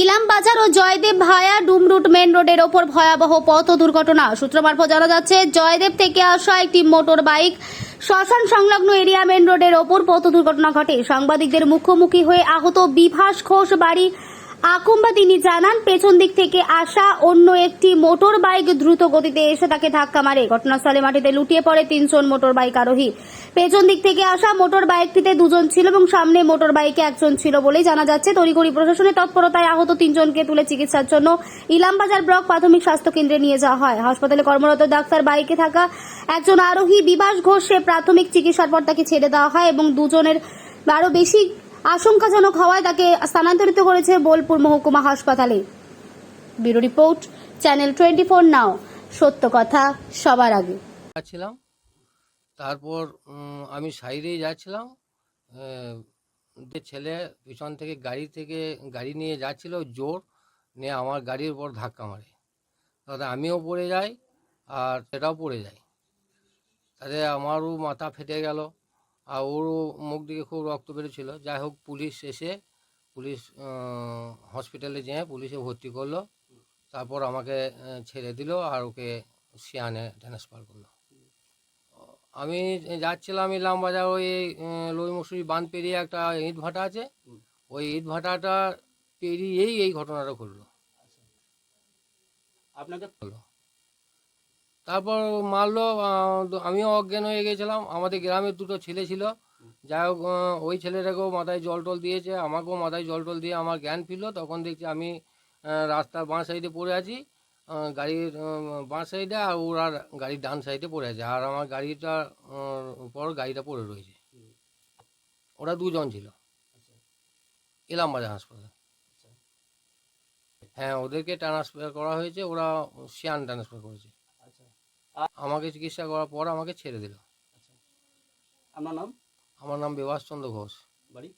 ইলাম বাজার ও জয়দেব ভায়া ডুমরুট মেন রোডের ওপর ভয়াবহ পথ দুর্ঘটনা। সূত্র মারফত জানা যাচ্ছে, জয়দেব থেকে আসা একটি মোটর বাইক শ্মশান সংলগ্ন এরিয়া মেন রোডের ওপর পথ দুর্ঘটনা ঘটে। সাংবাদিকদের মুখোমুখি হয়ে আহত বিভাস ঘোষ বাড়ি আকুম্বা তিনি জানান, পেছন দিক থেকে আসা অন্য একটি মোটর বাইক দ্রুত গতিতে এসে তাকে ধাক্কা মারে। ঘটনাস্থলে মাটিতে লুটিয়ে পড়ে তিনজন মোটর বাইক আরোহী। পেছন দিক থেকে আসা মোটর বাইকটিতে দুজন ছিল এবং সামনে মোটর বাইকে একজন ছিল বলেই জানা যাচ্ছে। তড়িঘড়ি প্রশাসনের তৎপরতায় আহত তিনজনকে তুলে চিকিৎসার জন্য ইলামবাজার ব্লক প্রাথমিক স্বাস্থ্য কেন্দ্রে নিয়ে যাওয়া হয়। হাসপাতালে কর্মরত ডাক্তার বাইকে থাকা একজন আরোহী বিবাস ঘোষে প্রাথমিক চিকিৎসার পর তাকে ছেড়ে দেওয়া হয় এবং দুজনের আরও বেশি আশঙ্কাজনক হওয়ায় তাকে স্থানান্তরিত করেছে বোলপুর মহকুমা হাসপাতালে। Bureau report, channel twenty four now. সত্য কথা, সবার আগে। যাচ্ছিলাম, তারপর আমি সাইডেই যাচ্ছিলাম যে ছেলে পিছন থেকে গাড়ি থেকে গাড়ি নিয়ে যাচ্ছিল, জোর নিয়ে আমার গাড়ির উপর ধাক্কা মারে। তাতে আমিও পড়ে যাই আর সেটাও পড়ে যায় তাতে আমারও মাথা ফেটে গেল। আর ওরও মুখ দিকে খুব রক্ত বেরোছিল যাই হোক, পুলিশ এসে, পুলিশ হসপিটালে যেয়ে পুলিশে ভর্তি করল। তারপর আমাকে ছেড়ে দিল আর ওকে সিয়ানে ট্রান্সফার করল। আমি যাচ্ছিলাম ইলাম বাজার, ওই লই মসুরি বাঁধ পেরিয়ে একটা ইট ভাটা আছে। ওই ইট ভাটাটা পেরিয়েই এই ঘটনাটা ঘটলো। আপনাকে তারপর মারলো আমিও অজ্ঞান হয়ে গেছিলাম। আমাদের গ্রামের দুটো ছেলে ছিল। যাই হোক ওই ছেলেটাকেও মাথায় জল টল দিয়েছে আমাকেও মাথায় জল টল দিয়ে আমার জ্ঞান ফিরলো। তখন দেখছি আমি রাস্তার বাঁ সাইডে পড়ে আছি। গাড়ির বাঁ সাইডে আর ওর আর গাড়ির ডান সাইডে পড়ে আছে। আর আমার গাড়িটা উপর গাড়িটা পড়ে রয়েছে। ওরা দুজন ছিল। ইলামবাজার হাসপাতাল। হ্যাঁ ওদেরকে ট্রান্সফার করা হয়েছে। ওরা সিয়ান ট্রান্সফার করেছে। আচ্ছা আমাকে চিকিৎসা করার পর আমাকে ছেড়ে দিল। আপনার নাম? আমার নাম বিভাস চন্দ্র ঘোষ। বাড়ি?